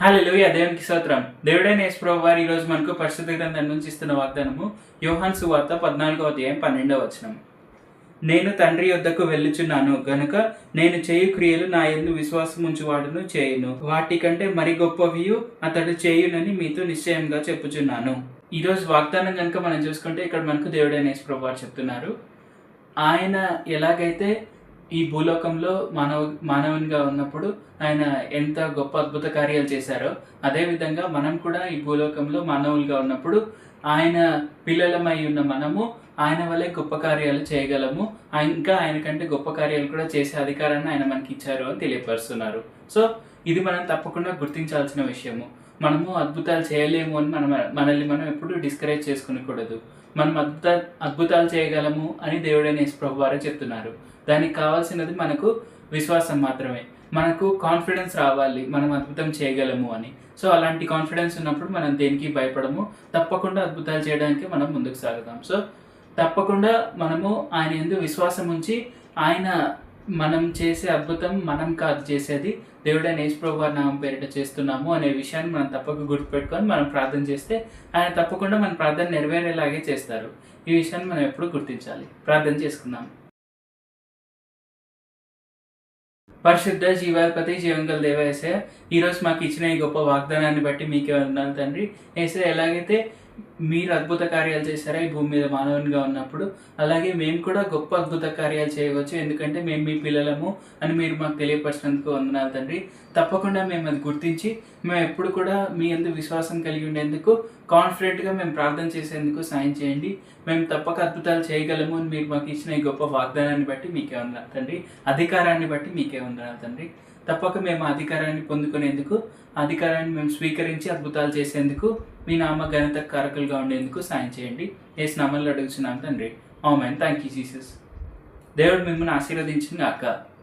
Hallelujah దేవునికి స్తోత్రం. దేవుడైన యేసుప్రభు వారు ఈరోజు మనకు పరిశుద్ధ గ్రంథం నుంచి ఇస్తున్న వాగ్దానము యోహాన్ సువార్త పద్నాలుగో అధ్యాయం పన్నెండవ వచనం. నేను తండ్రి యొద్దకు వెళ్ళుచున్నాను గనుక నేను చేయు క్రియలు నా ఎందు విశ్వాసం ఉంచువాడును చేయును. వాటికంటే మరి గొప్పవియు అతడు చేయునని మీతో నిశ్చయంగా చెప్పుచున్నాను. ఈరోజు వాగ్దానం కనుక మనం చూసుకుంటే ఇక్కడ మనకు దేవుడైన యేసుప్రభు వారు చెప్తున్నారు. ఆయన ఎలాగైతే ఈ భూలోకంలో మానవ మానవునిగా ఉన్నప్పుడు ఆయన ఎంత గొప్ప అద్భుత కార్యాలు చేశారో అదేవిధంగా మనం కూడా ఈ భూలోకంలో మానవులుగా ఉన్నప్పుడు ఆయన పిల్లలమై ఉన్న మనము ఆయన వల్లే గొప్ప కార్యాలు చేయగలము. ఆయన ఇంకా ఆయన కంటే గొప్ప కార్యాలు కూడా చేసే అధికారాన్ని ఆయన మనకి ఇచ్చారు అని తెలియపరుస్తున్నారు. సో ఇది మనం తప్పకుండా గుర్తించాల్సిన విషయము. మనము అద్భుతాలు చేయలేము అని మనం మనల్ని మనం ఎప్పుడు డిస్కరేజ్ చేసుకునకూడదు. మనం అద్భుత అద్భుతాలు చేయగలము అని దేవుడైన యేసుప్రభు వారు చెప్తున్నారు. దానికి కావాల్సినది మనకు విశ్వాసం మాత్రమే. మనకు కాన్ఫిడెన్స్ రావాలి. మనం అద్భుతం చేయగలము అని. సో అలాంటి కాన్ఫిడెన్స్ ఉన్నప్పుడు మనం దేనికి భయపడము? తప్పకుండా అద్భుతాలు చేయడానికి మనం ముందుకు సాగుతాం సో తప్పకుండా మనము ఆయన ఎందు విశ్వాసం ఉంచి ఆయన మనం చేసే అద్భుతం మనం కాదు చేసేది దేవుడైన యేసుప్రభు వారి నామం పేరిట చేస్తున్నాము అనే విషయాన్ని మనం తప్పక గుర్తుపెట్టుకొని మనం ప్రార్థన చేస్తే ఆయన తప్పకుండా మన ప్రార్థన నెరవేరేలాగే చేస్తారు. ఈ విషయాన్ని మనం ఎప్పుడు గుర్తించాలి. ప్రార్థన చేసుకుందాం. పరిశుద్ధ జీవాధిపతి జీవంగల దేవ ఏసయ ఈరోజు మాకు ఇచ్చిన ఈ గొప్ప వాగ్దానాన్ని బట్టి మీకే వందనాలు తండ్రి. ఏసే ఎలాగైతే మీరు అద్భుత కార్యాలు చేశారా ఈ భూమి మీద మానవునిగా ఉన్నప్పుడు? అలాగే మేము కూడా గొప్ప అద్భుత కార్యాలు చేయవచ్చు ఎందుకంటే మేము మీ పిల్లలము అని మీరు మాకు తెలియపరిచినందుకు వందనాలు తండ్రి. తప్పకుండా మేము అది గుర్తించి మేము ఎప్పుడు కూడా మీ అందు విశ్వాసం కలిగి ఉండేందుకు కాన్ఫిడెంట్గా మేము ప్రార్థన చేసేందుకు సాయం చేయండి. మేము తప్పక అద్భుతాలు చేయగలము అని మీరు మాకు ఇచ్చిన ఈ గొప్ప వాగ్దానాన్ని బట్టి మీకే వందనాలు తండ్రి. అధికారాన్ని బట్టి మీకే వందనాలు తండ్రి. తప్పక మేము అధికారాన్ని పొందుకునేందుకు అధికారాన్ని మేము స్వీకరించి అద్భుతాలు చేసేందుకు మీ నామ ఘనత కారకులుగా ఉండేందుకు సాయం చేయండి. ఏసు నామల్లో అడుగుతున్నాం తండ్రి. ఆమెన్. Thank you Jesus. దేవుడు మిమ్మల్ని ఆశీర్వదించిన గాక.